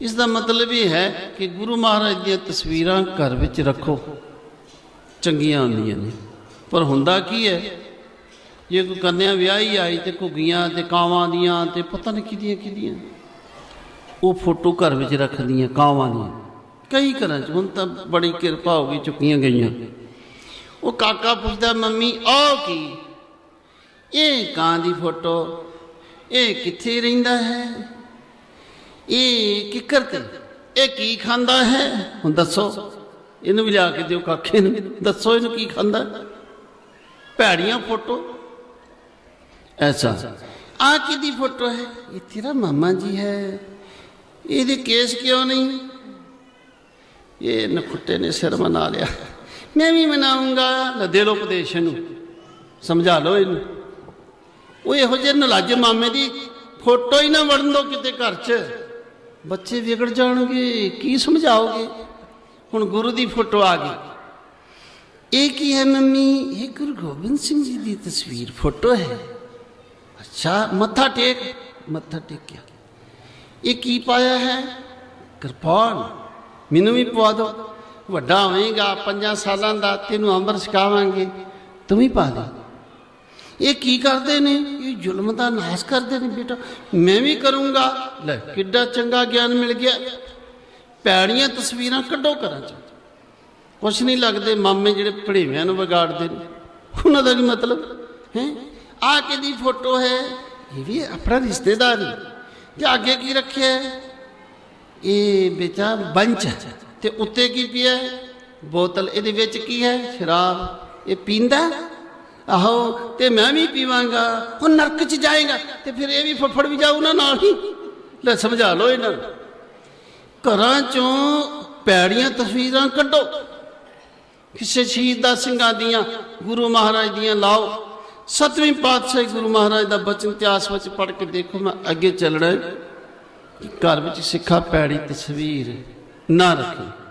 ਇਸ ਦਾ ਮਤਲਬ ਇਹ ਹੈ ਕਿ ਗੁਰੂ ਮਹਾਰਾਜ ਦੀਆਂ ਤਸਵੀਰਾਂ ਘਰ ਵਿੱਚ ਰੱਖੋ। ਚੰਗੀਆਂ ਹੁੰਦੀਆਂ ਨੇ। ਪਰ ਹੁੰਦਾ ਕੀ ਹੈ? ਜੇ ਕੋਈ ਕੰਨਿਆ ਵਿਆਹੀ ਆਈ ਤੇ ਘੁੱਗੀਆਂ ਤੇ ਕਾਵਾਂ ਦੀਆਂ ਤੇ ਪਤਾ ਨਹੀਂ ਕਿਹਦੀਆਂ ਕਿਹਦੀਆਂ। ਉਹ ਫੋਟੋ ਘਰ ਵਿੱਚ ਰੱਖਦੀਆਂ ਕਾਵਾਂ ਦੀਆਂ। ਕਈ ਘਰਾਂ 'ਚ ਹੁਣ ਤਾਂ ਬੜੀ ਕਿਰਪਾ ਹੋ ਗਈ, ਚੁੱਕੀਆਂ ਗਈਆਂ। ਉਹ ਕਾਕਾ ਪੁੱਛਦਾ, ਮੰਮੀ, ਆਹ ਕੀ? ਇਹ ਕਾਂ ਦੀ ਫੋਟੋ? ਇਹ ਕਿੱਥੇ ਰਹਿੰਦਾ ਹੈ? ਇਹ ਕਿੱਕਰ ਤੇ ਇਹ ਕੀ ਖਾਂਦਾ ਹੈ? ਹੁਣ ਦੱਸੋ। ਇਹਨੂੰ ਵੀ ਲਿਆ ਕੇ ਦਿਓ ਕਾਕੇ ਨੂੰ। ਦੱਸੋ ਇਹਨੂੰ ਕੀ ਖਾਂਦਾ? ਭੈੜੀਆਂ ਫੋਟੋ। ਐਸਾ ਆ ਕਿਹਦੀ ਫੋਟੋ ਹੈ? ਇਹ ਤੇਰਾ ਮਾਮਾ ਜੀ ਹੈ। ਇਹਦੇ ਕੇਸ ਕਿਉਂ ਨਹੀਂ? ਇਹ ਨਖੁੱਟੇ ਨੇ ਸਿਰ ਮਨਾ ਲਿਆ। ਮੈਂ ਵੀ ਮਨਾਉਂਗਾ। ਲੈ ਲੋ ਉਪਦੇਸ਼ ਨੂੰ ਸਮਝਾ ਲਓ ਇਹਨੂੰ। ਉਹ ਇਹੋ ਜਿਹੇ ਨਲਾਜ ਮਾਮੇ ਦੀ ਫੋਟੋ ਹੀ ਨਾ ਵੜਨ ਦੋ ਕਿਤੇ ਘਰ 'ਚ। ਬੱਚੇ ਵਿਗੜ ਜਾਣਗੇ, ਕੀ ਸਮਝਾਓਗੇ? ਹੁਣ ਗੁਰੂ ਦੀ ਫੋਟੋ ਆ ਗਈ। ਇਹ ਕੀ ਹੈ ਮੰਮੀ? ਇਹ ਗੁਰੂ ਗੋਬਿੰਦ ਸਿੰਘ ਜੀ ਦੀ ਤਸਵੀਰ, ਫੋਟੋ ਹੈ। ਅੱਛਾ, ਮੱਥਾ ਟੇਕ, ਮੱਥਾ ਟੇਕਿਆ ਇਹ ਕੀ ਪਾਇਆ ਹੈ? ਕਿਰਪਾਨ। ਮੈਨੂੰ ਵੀ ਪਵਾ ਦੋ ਵੱਡਾ ਹੋਏਗਾ, ਪੰਜਾਂ ਸਾਲਾਂ ਦਾ, ਤੈਨੂੰ ਅੰਮ੍ਰਿਤ ਛਕਾਵਾਂਗੇ। ਤੂੰ ਵੀ ਪਾ ਦੇ। ਇਹ ਕੀ ਕਰਦੇ ਨੇ? ਇਹ ਜ਼ੁਲਮ ਦਾ ਨਾਸ਼ ਕਰਦੇ ਨੇ ਬੇਟਾ। ਮੈਂ ਵੀ ਕਰੂੰਗਾ। ਲੈ। ਕਿੱਡਾ ਚੰਗਾ ਗਿਆਨ ਮਿਲ ਗਿਆ। ਪੈੜੀਆਂ ਤਸਵੀਰਾਂ ਕੱਢੋ ਕਰਾਂ ਚ। ਕੁਛ ਨਹੀਂ ਲੱਗਦੇ ਮਾਮੇ ਜਿਹੜੇ ਭੜੇਵਿਆਂ ਨੂੰ ਵਿਗਾੜਦੇ ਨੇ। ਉਹਨਾਂ ਦਾ ਕੀ ਮਤਲਬ? ਹੈ? ਆ ਕਿਹਦੀ ਫੋਟੋ ਹੈ? ਇਹ ਵੀ ਆਪਣਾ ਰਿਸ਼ਤੇਦਾਰ ਹੀ। ਤੇ ਅੱਗੇ ਕੀ ਰੱਖਿਆ ਹੈ? ਇਹ ਬੇਟਾ ਬੰਚ ਤੇ ਉੱਤੇ ਕੀ ਪਿਆ? ਬੋਤਲ। ਇਹਦੇ ਵਿੱਚ ਕੀ ਹੈ? ਸ਼ਰਾਬ। ਇਹ ਪੀਂਦਾ? ਆਹੋ, ਤੇ ਮੈਂ ਵੀ ਪੀਵਾਂਗਾ ਉਹ ਨਰਕ ਚ ਜਾਏਗਾ, ਤੇ ਫਿਰ ਇਹ ਵੀ ਫਫੜ ਵੀ ਜਾਊ ਨਾ ਨਾਲ ਹੀ। ਲੈ ਸਮਝਾ ਲਓ ਇਹਨਾਂ ਨੂੰ। ਘਰਾਂ ਚੋਂ ਪੈੜੀਆਂ ਤਸਵੀਰਾਂ ਕੱਢੋ। ਕਿਸੇ ਸ਼ਹੀਦ ਦਾ ਸਿੰਘਾਂ ਦੀਆਂ, ਗੁਰੂ ਮਹਾਰਾਜ ਦੀਆਂ ਲਾਓ। ਸਤਵੀਂ ਪਾਤਸ਼ਾਹੀ ਗੁਰੂ ਮਹਾਰਾਜ ਦਾ ਬਚਨ ਇਤਿਹਾਸ ਵਿੱਚ ਪੜ੍ਹ ਕੇ ਦੇਖੋ, ਮੈਂ ਅੱਗੇ ਚੱਲਣਾ ਘਰ ਵਿੱਚ ਸਿੱਖਾ ਪੈੜੀ ਤਸਵੀਰ ਨਾ ਰੱਖੇ